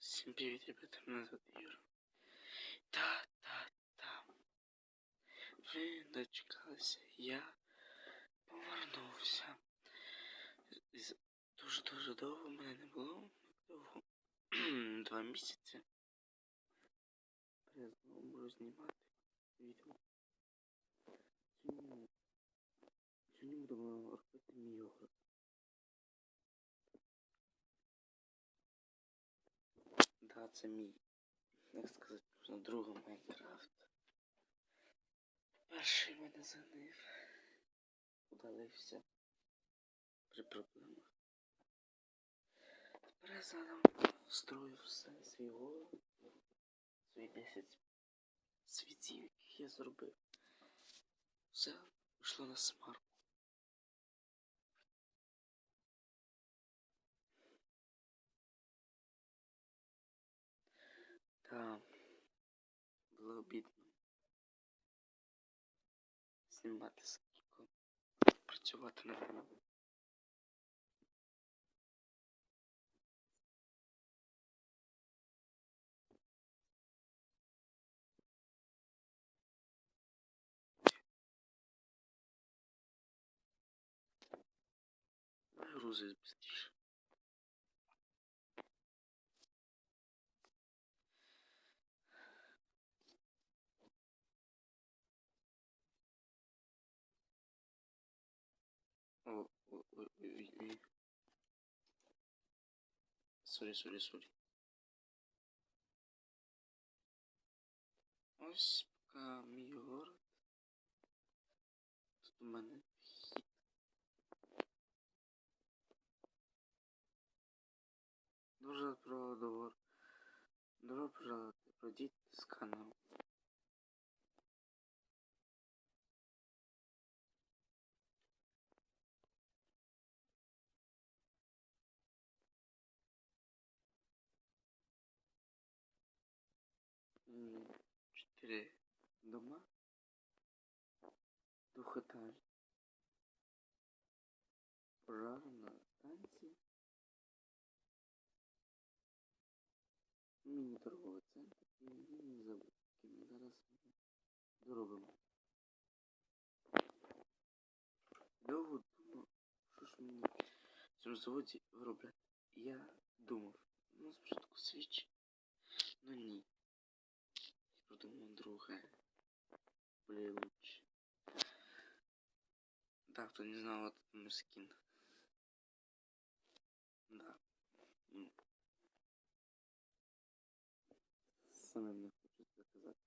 Всім привіт, ребята, мене звати Юра. Та, та, та. Ви дочекалися, я повернувся. Дуже-дуже довго мене не було. Довго. Два місяці. Я знову можу знімати відео. Сьогодні, будемо робити мій йогурт. Да, це мій, як сказати, можна другий Майнкрафт. Перший мене занив. Удалився при проблемах. Тепер я заново строю все свій голос. Свої 10 світів, яких я зробив. Все пішло на смарку. Да. Было обидно. Знімати скільки. Працювати на мене. без быстрее. Сорі, сорі, сорі. Ось пока мій город. Тут у мене вхід. Дуже про договор. Добро пожаловать. Пройдіть з каналу. Четыре дома. Двухэтажный. Пожарная станция. Міні-торговий центр. І міні-завод. який Ми зараз доробимо. Довго думав, що ж мені в цьому заводі виробляти. Я думав, ну спочатку свічі. Ну ні. Придумав друге. Более лучше. Да, кто не вот это мой скин. Да. М. Саме не хочу сказати.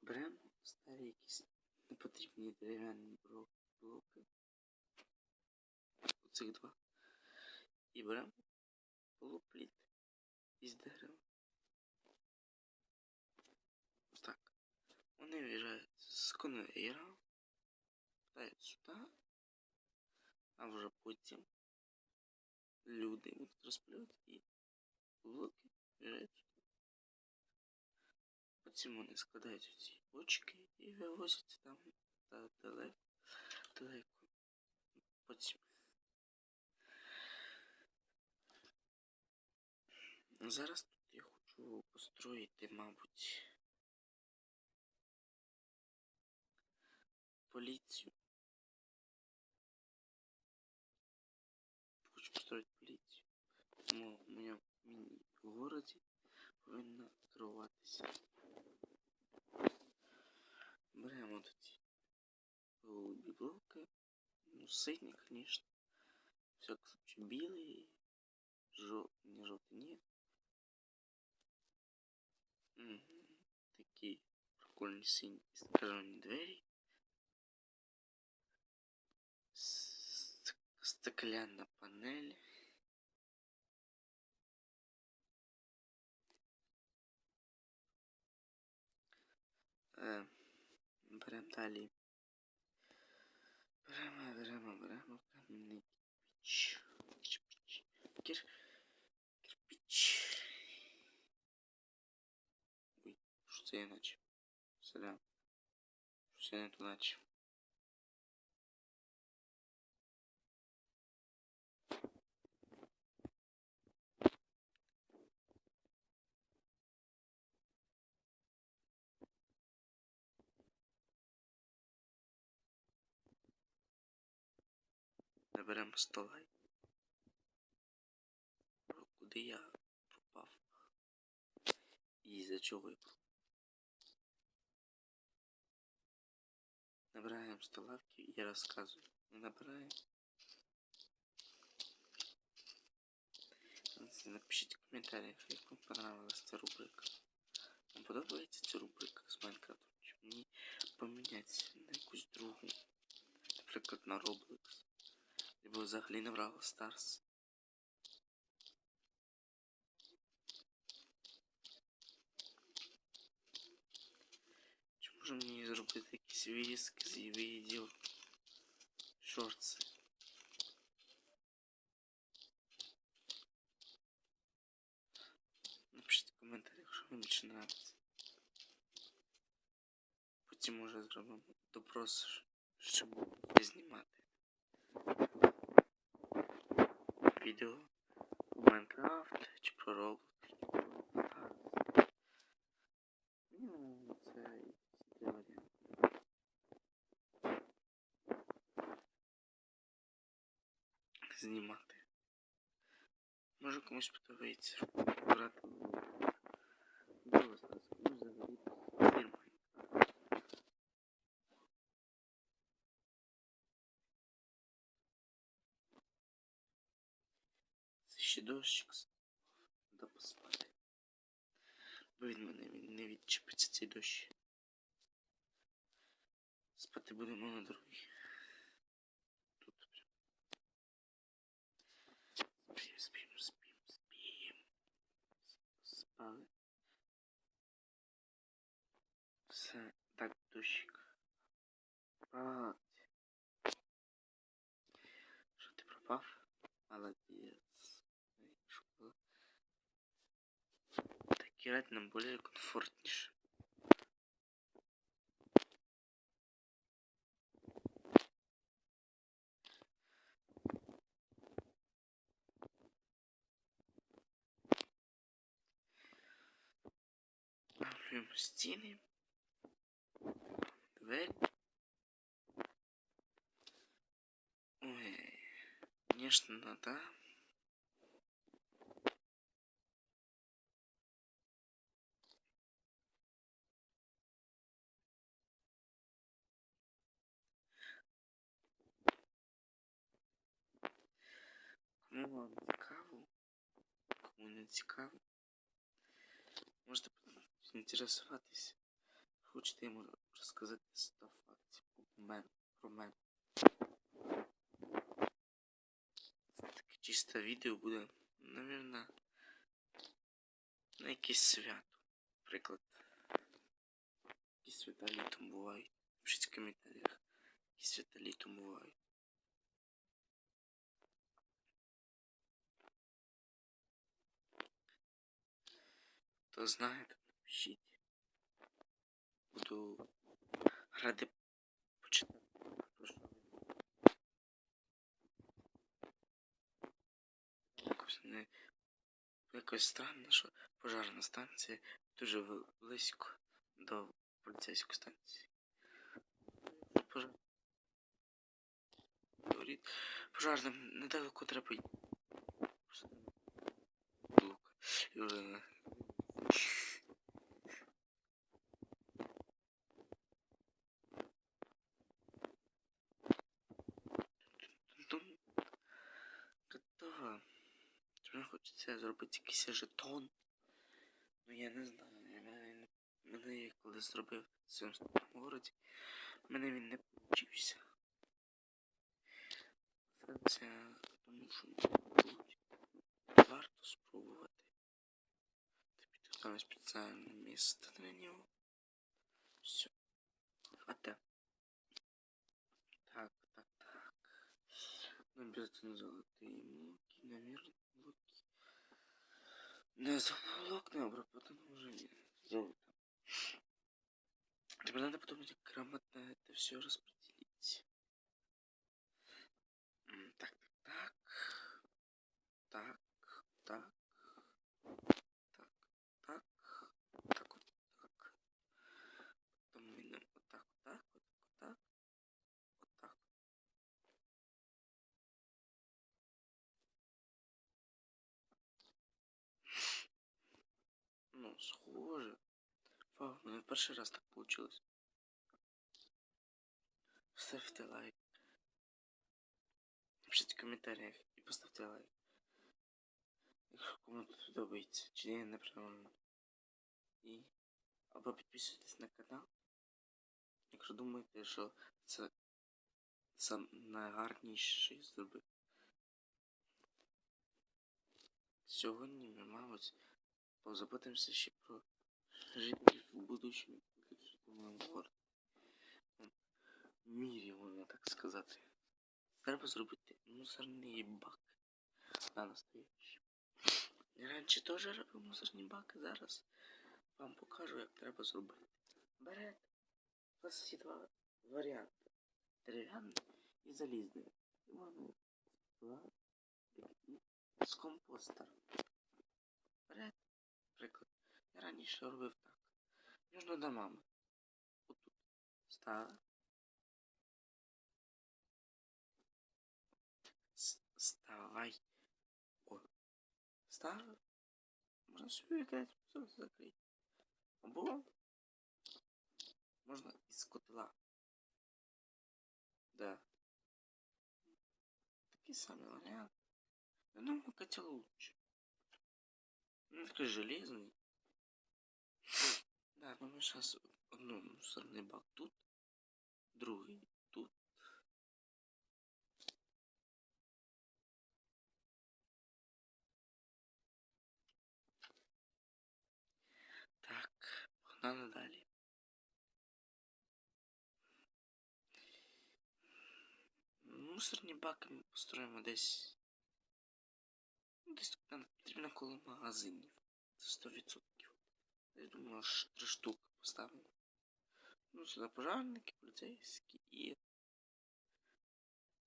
Беремо старі якісь непотрібні дерев'яні блоки. Оцих два. І беремо полупліт із дерева. Так. Вони виїжджають з конвейера, питають сюди, а вже потім люди будуть розпилювати і блоки виїжджають сюди. Потім вони складають ці бочки і вивозять там та далеко, далеко. Потім. Зараз тут я хочу построїти, мабуть, поліцію. Хочу построить поліцію. Тому в моєму міні-городі повинна торгуватися. Беремо тоді голубі блоки. Ну, сині, звісно. Всяк случай білий, жов... не жовтий, ні. Мгм. Такі прикольні сині стражені двері. Стеклянна панель. Е, беремо далі. Беремо, беремо, беремо кам'яний кирпич. Кирпич. Кир... Кирпич. Ой, що це я наче? Сюди. Що я не ту наберемо 100 лайків. Куди я пропав? І за чого я пропав? Набираємо 100 лайків і розказую. Набираємо. Напишіть в коментарях, як вам понравилась ця рубрика. Вам подобається ця рубрика з Майнкрафтом? Чи мені помінятися на якусь другу? Наприклад, на Roblox. Або взагалі на Brawl Stars. Чи може мені зробити якісь вирізки з відео? Шорти. Напишіть в коментарях, що вам більше нравиться. Потім може зробимо допрос, щоб знімати. Відео про Майнкрафт чи про Roblox, Ну, це теорія. Знімати. Може комусь подобається грати в Brawl Stars, комусь взагалі фільм Майнкрафт. Це ще дощик. Треба поспати. Бо від мене не відчепиться цей дощ. Спати будемо на другій. Тут прям. Спім, спім, спім, спім. Спали. Все, так, дощик. А, Играть нам более комфортнейше. Малюємо стіни. Дверь. Ой, конечно, да. Кому вам цікаво, кому не цікаво, можете інтересуватися. Хочете, можу розказати 100 фактів. Про мене. Таке чисте відео буде, навірно, на якесь свято. Наприклад. Які свята літом бувають. Пишіть в коментарях, які свята літом бувають. Хто знає, то напишіть. Буду ради почитати. Якось не якось странно, що пожежна станція дуже близько до поліцейської станції. Пожар. Пожарним недалеко треба Лук. І Мені хочеться зробити якийсь жетон. Ну я не знаю. Мене, я коли зробив в цьому городі, мене він не получився. Та підготовлю спеціальне місце для нього. Все. А те. Так, так, так. Ну, обязательно золотые блоки, наверное, блоки. Не золотые блок не обработано уже не золото. Теперь надо подумать, как грамотно это все распределить. Схоже. Вау, мене в перший раз так получилось. Ставте лайк. Напишіть в коментарях і поставте лайк. Якщо кому-то подобається, чи я неправильно. І або підписуйтесь на канал. Якщо думаєте, що це сам найгарніший зробив. Сьогодні ми, мабуть, позаботимося ще про жителів в будущому, городі. Мірі, можна так сказати. Треба зробити мусорний бак на настоящий. Раніше теж робив мусорні баки, зараз вам покажу, як треба зробити. Берете. У вас є два варіанти. Дерев'яний і залізний. І можна з компостера. Берете, приклад. Я раніше робив так. Між домами. Отут. Ставив. Ставай. О. Ставив. Можна собі якась закрити. Або можна із котла. Да. Такий самий варіант. Я думаю, котел лучше. Ну, такой железный. Да, ну мы сейчас одну мусорный бак тут, другий тут. Так, погнали далі. Мусорні баки ми построїмо десь. Ну, десь нам потрібно коло магазинів. Це 100%. Я думаю, аж три штуки поставимо. Ну, сюди пожарники, поліцейські і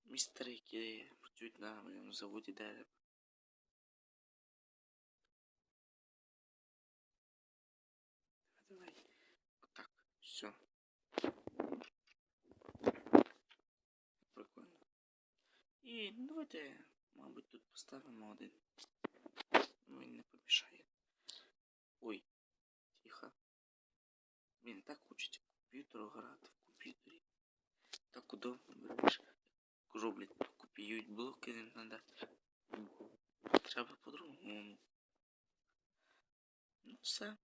містери, які працюють на моєму заводі дерева. Давай, давай. Отак, все. Прикольно. І ну, давайте, мабуть, тут поставимо один. Ну, він не помішає. Ой, тихо. Блін, так хочеться комп'ютер грати в комп'ютері. Так удобно береш. Роблять, копіюють блоки, не треба. Треба по-другому. Ну все.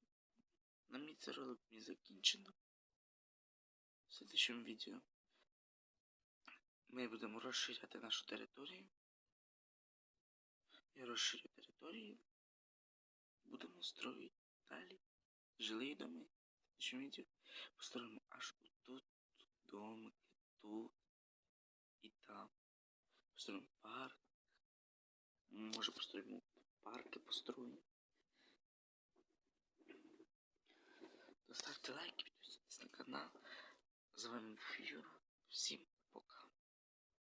На мій це ролик закінчено. В следующем відео ми будемо розширяти нашу територію. Я розширю територію. Будемо строїти далі. Жилі доми. В следующем відео построїмо аж тут домики, тут і там. Построїмо парк. Може построїмо парки построїмо. Ставте лайки, підписуйтесь на канал. З вами був Юра. Всім